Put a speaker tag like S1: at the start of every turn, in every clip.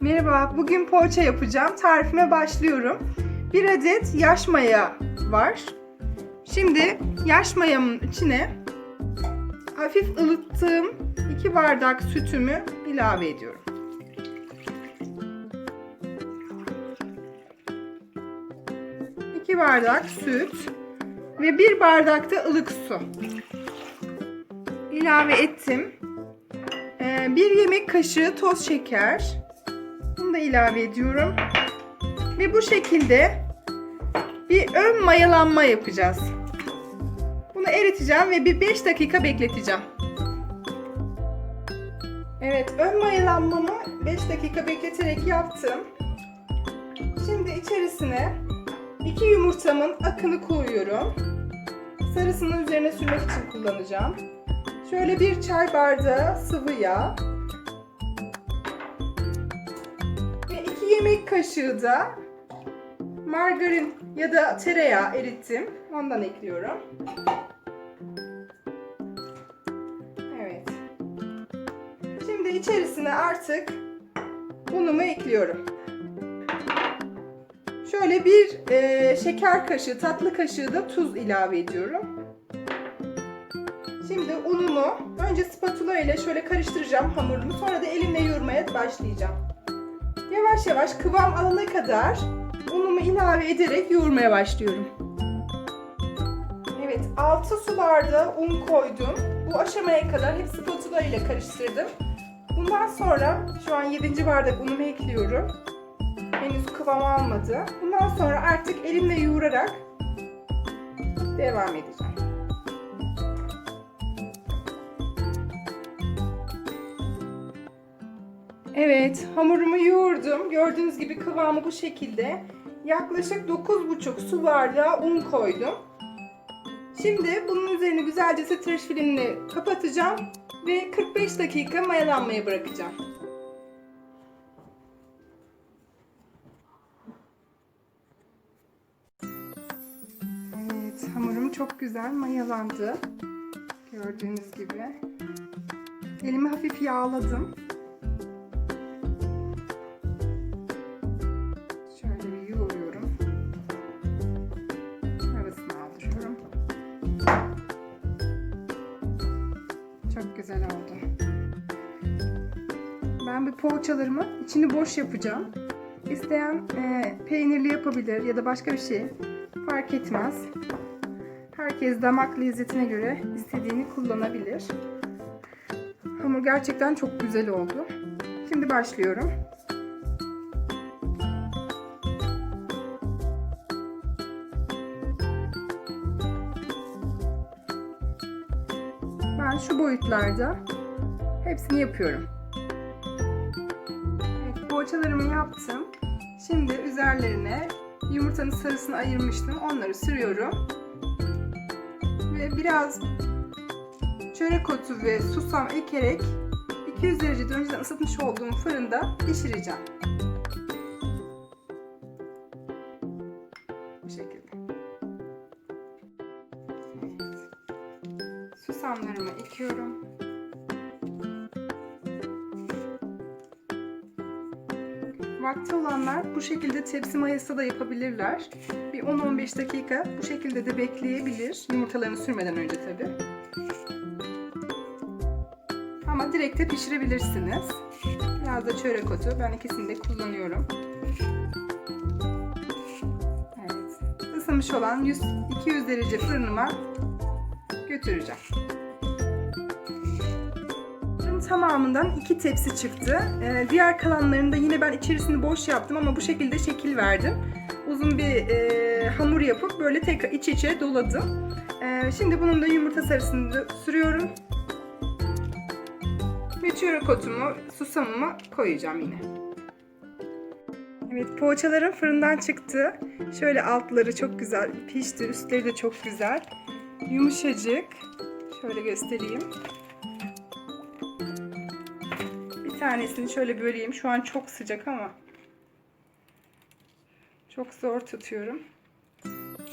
S1: Merhaba, bugün poğaça yapacağım. Tarifime başlıyorum. Bir adet yaş maya var. Şimdi yaş mayamın içine hafif ılıttığım 2 bardak sütümü ilave ediyorum. İki bardak süt ve bir bardak da ılık su ilave ettim. Ee, bir yemek kaşığı toz şeker. Bunu da ilave ediyorum. Ve bu şekilde bir ön mayalanma yapacağız. Bunu eriteceğim ve bir 5 dakika bekleteceğim. Evet, ön mayalanmamı 5 dakika bekleterek yaptım. Şimdi içerisine 2 yumurtamın akını koyuyorum. Sarısını üzerine sürmek için kullanacağım. Şöyle bir çay bardağı sıvı yağ. Yemek kaşığı da margarin ya da tereyağı erittim. Ondan ekliyorum. Evet. Şimdi içerisine artık unumu ekliyorum. Şöyle bir e, şeker kaşığı, tatlı kaşığı da tuz ilave ediyorum. Şimdi unumu önce spatula ile şöyle karıştıracağım hamurumu. Sonra da elimle yoğurmaya başlayacağım. Yavaş yavaş kıvam alana kadar unumu ilave ederek yoğurmaya başlıyorum. Evet 6 su bardağı un koydum. Bu aşamaya kadar hep spatula ile karıştırdım. Bundan sonra şu an 7. bardak unumu ekliyorum. Henüz kıvam almadı. Bundan sonra artık elimle yoğurarak devam edeceğim. Evet, hamurumu yoğurdum. Gördüğünüz gibi kıvamı bu şekilde. Yaklaşık 9,5 su bardağı un koydum. Şimdi bunun üzerine güzelce streç filmini kapatacağım ve 45 dakika mayalanmaya bırakacağım. Evet, hamurum çok güzel mayalandı. Gördüğünüz gibi. Elimi hafif yağladım. Güzel oldu. Ben bir poğaçalarımı içini boş yapacağım. İsteyen e, peynirli yapabilir ya da başka bir şey fark etmez. Herkes damak lezzetine göre istediğini kullanabilir. Hamur gerçekten çok güzel oldu. Şimdi başlıyorum. Ben şu boyutlarda hepsini yapıyorum. Evet, poğaçalarımı yaptım. Şimdi üzerlerine yumurtanın sarısını ayırmıştım. Onları sürüyorum. Ve biraz çörek otu ve susam ekerek 200 derecede önceden ısıtmış olduğum fırında pişireceğim. Susamlarımı ekiyorum. Vakti olanlar bu şekilde tepsi mayası da yapabilirler. Bir 10-15 dakika bu şekilde de bekleyebilir. Yumurtalarını sürmeden önce tabi. Ama direkt de pişirebilirsiniz. Biraz da çörek otu. Ben ikisini de kullanıyorum. Evet. Isınmış olan 100-200 derece fırınıma götüreceğim. Bunun tamamından iki tepsi çıktı. Ee, diğer kalanlarını da yine ben içerisini boş yaptım ama bu şekilde şekil verdim. Uzun bir e, hamur yapıp böyle tekrar iç içe doladım. Ee, şimdi bunun da yumurta sarısını da sürüyorum. Ve çörek otumu, susamımı koyacağım yine. Evet poğaçalarım fırından çıktı. Şöyle altları çok güzel pişti. Üstleri de çok güzel. Yumuşacık. Şöyle göstereyim. Bir tanesini şöyle böleyim. Şu an çok sıcak ama çok zor tutuyorum.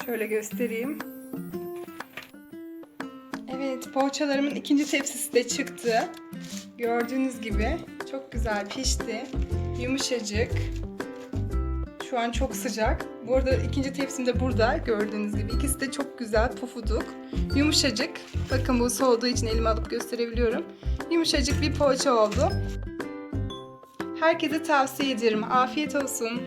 S1: Şöyle göstereyim. Evet, poğaçalarımın ikinci tepsisi de çıktı. Gördüğünüz gibi Çok güzel pişti. Yumuşacık. Şu an çok sıcak. Bu arada ikinci tepsim de burada gördüğünüz gibi. İkisi de çok güzel pufuduk. Yumuşacık. Bakın bu soğuduğu için elime alıp gösterebiliyorum. Yumuşacık bir poğaça oldu. Herkese tavsiye ederim. Afiyet olsun.